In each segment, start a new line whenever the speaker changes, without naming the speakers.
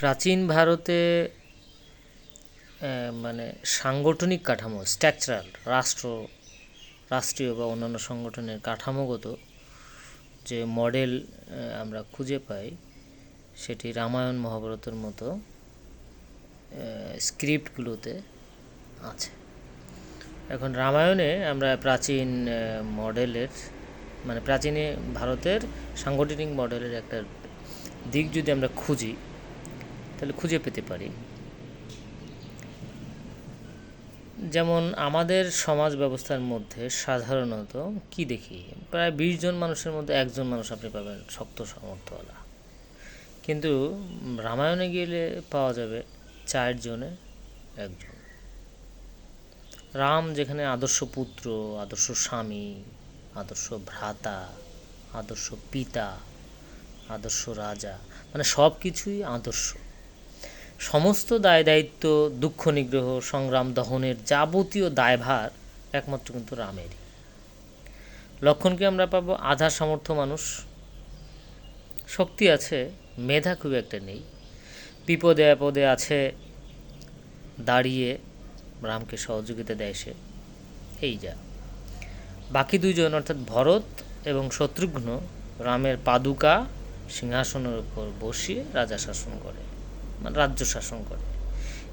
প্রাচীন ভারতে মানে সাংগঠনিক কাঠামো স্ট্রাকচারাল রাষ্ট্র, রাষ্ট্রীয় বা অন্যান্য সংগঠনের কাঠামোগত যে মডেল আমরা খুঁজে পাই, সেটি রামায়ণ মহাভারতের মতো স্ক্রিপ্টগুলোতে আছে। এখন রামায়ণে আমরা প্রাচীন মডেলের মানে প্রাচীনে ভারতের সাংগঠনিক মডেলের একটা দিক যদি আমরা খুঁজি তাহলে খুঁজে পেতে পারি। যেমন আমাদের সমাজ ব্যবস্থার মধ্যে সাধারণত কি দেখি? প্রায় বিশ জন মানুষের মধ্যে একজন মানুষ আপনি পাবেন শক্ত সামর্থ্যওয়ালা। কিন্তু রামায়ণে গেলে পাওয়া যাবে চারজনে একজন। রাম যেখানে আদর্শ পুত্র, আদর্শ স্বামী, আদর্শ ভ্রাতা, আদর্শ পিতা, আদর্শ রাজা মানে সব কিছুই আদর্শ। সমস্ত দায় দায়িত্ব, দুঃখ নিগ্রহ, সংগ্রাম দহনের যাবতীয় দায়ভার একমাত্র কিন্তু রামেরই। লক্ষণকে আমরা পাবো আধা সামর্থ্য মানুষ। শক্তি আছে, মেধা খুব একটা নেই। বিপদে আপদে আছে, দাঁড়িয়ে রামকে সহযোগিতা দেয় সে। এই যা। বাকি দুইজন, অর্থাৎ ভরত এবং শত্রুঘ্ন, রামের পাদুকা সিংহাসনের উপর বসিয়ে রাজা শাসন করে। রাজ্য শাসন করে।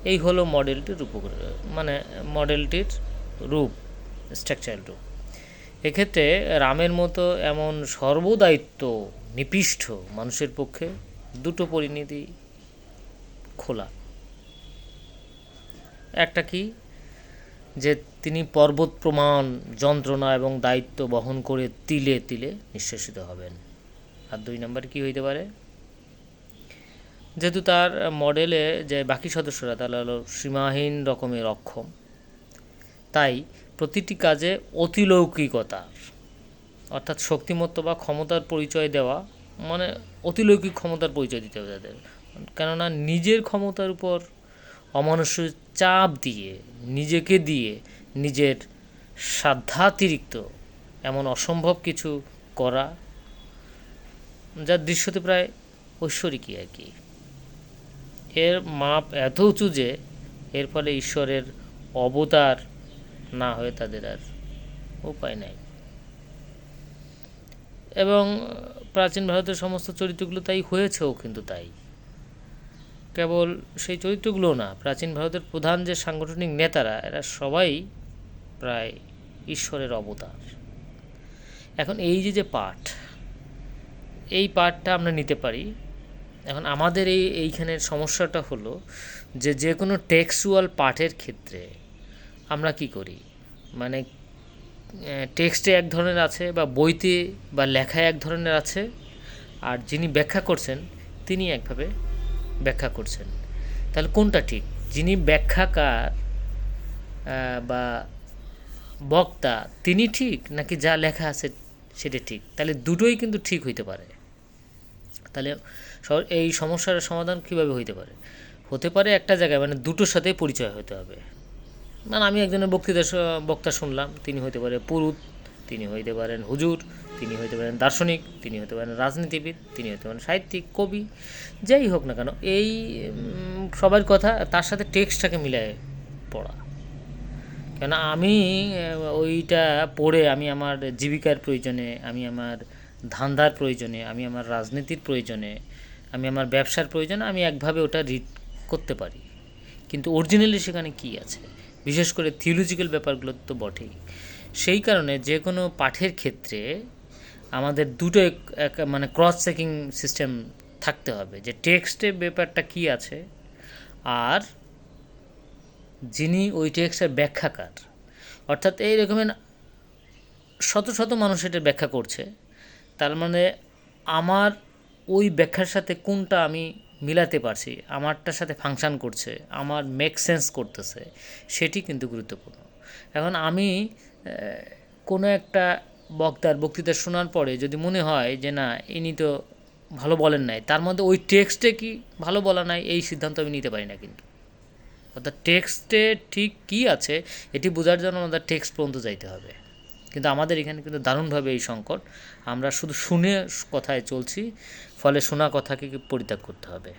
এই হলো মডেলটির রূপ মানে মডেলটির রূপ স্ট্রাকচারাল রূপ। এক্ষেত্রে রামের মতো এমন সর্বদায়িত্ব নিপিষ্ঠ মানুষের পক্ষে দুটো পরিণতি খোলা। একটা কি? যে তিনি পর্বত প্রমাণ, যন্ত্রণা এবং দায়িত্ব বহন করে তিলে তিলে নিঃশ্বাসিত হবেন। আর দুই নম্বর কি হইতে পারে? যেহেতু তার মডেলে যে বাকি সদস্যরা তাহলে হলো সীমাহীন রকমের অক্ষম। তাই প্রতিটি কাজে অতিলৌকিকতার অর্থাৎ শক্তিমত্ত বা ক্ষমতার পরিচয় দেওয়া মানে অতিলৌকিক ক্ষমতার পরিচয় দিতে হবে তাদের। কেননা নিজের ক্ষমতার উপর অমানুষ্য চাপ দিয়ে, নিজেকে দিয়ে নিজের সাধ্যাতিরিক্ত এমন অসম্ভব কিছু করা, যার দৃশ্যতে প্রায় ঐশ্বরিকই আর কি। এর মাপ এত উঁচু যে এর ফলে ঈশ্বরের অবতার না হয়ে তাদের আর উপায় নাই। এবং প্রাচীন ভারতের সমস্ত চরিত্রগুলো তাই হয়েছেও কিন্তু তাই। কেবল সেই চরিত্রগুলো না, প্রাচীন ভারতের প্রধান যে সাংগঠনিক নেতারা, এরা সবাই প্রায় ঈশ্বরের অবতার। এখন এই যে যে পাঠ, এই পাঠটা আমরা নিতে পারি এখন আমাদের এই এইখানের সমস্যাটা হলো যে যে কোনো টেক্সুয়াল পাঠের ক্ষেত্রে আমরা কি করি? মানে টেক্সটে এক ধরনের আছে বা বইতে বা লেখায় এক ধরনের আছে, আর যিনি ব্যাখ্যা করছেন, তিনি একভাবে ব্যাখ্যা করছেন। তাহলে কোনটা ঠিক? যিনি ব্যাখ্যাকার বা বক্তা, তিনি ঠিক? নাকি যা লেখা আছে সেটা ঠিক? তাহলে দুটোই কিন্তু ঠিক হইতে পারে। তাহলে এই সমস্যার সমাধান কীভাবে হইতে পারে? হতে পারে একটা জায়গায় মানে দুটোর সাথে পরিচয় হতে হবে। মানে আমি একজনের বক্তৃতা বক্তা শুনলাম, তিনি হইতে পারে পুরুত, তিনি হইতে পারেন হুজুর, তিনি হইতে পারেন দার্শনিক, তিনি হতে পারেন রাজনীতিবিদ, তিনি হতে পারেন সাহিত্যিক, কবি, যাই হোক না কেন, এই সবার কথা, তার সাথে টেক্সটটাকে মিলায় পড়া। কেন আমি ওইটা পড়ে আমি আমার জীবিকার প্রয়োজনে, আমি আমার ধান্দার প্রয়োজনে, আমি আমার রাজনীতির প্রয়োজনে, আমি আমার ব্যবসার প্রয়োজনে, আমি একভাবে ওটা রিড করতে পারি। কিন্তু অরিজিনালি সেখানে কি আছে? বিশেষ করে থিওলজিক্যাল ব্যাপারগুলো তো বটেই। সেই কারণে যে কোনো পাঠের ক্ষেত্রে আমাদের দুটো এক মানে ক্রস চেকিং সিস্টেম থাকতে হবে। যে টেক্সটে ব্যাপারটা কি আছে, আর যিনি ওই টেক্সটের ব্যাখ্যাকার। অর্থাৎ এই রকমের শত শত মানুষ এটা ব্যাখ্যা করছে। তার মানে আমার ওই ব্যাখ্যার সাথে কোনটা আমি মিলাতে পারছি, আমারটার সাথে ফাংশান করছে, আমার মেক সেন্স করতেছে, সেটি কিন্তু গুরুত্বপূর্ণ। এখন আমি কোনো একটা বক্তার বক্তৃতা শোনার পরে যদি মনে হয় যে না, ইনি তো ভালো বলেন নাই, তার মধ্যে ওই টেক্সটে কি ভালো বলা নাই, এই সিদ্ধান্ত আমি নিতে পারি না কিন্তু। অর্থাৎ টেক্সটে ঠিক কী আছে, এটি বোঝার জন্য আমাদের টেক্সট পর্যন্ত যাইতে হবে। কিন্তু আমাদের এখানে কিন্তু দারুণভাবে এই সংকট। আমরা শুধু শুনে কথায় চলছি, ফলে শোনা কথাকে পরিত্যাগ করতে হবে।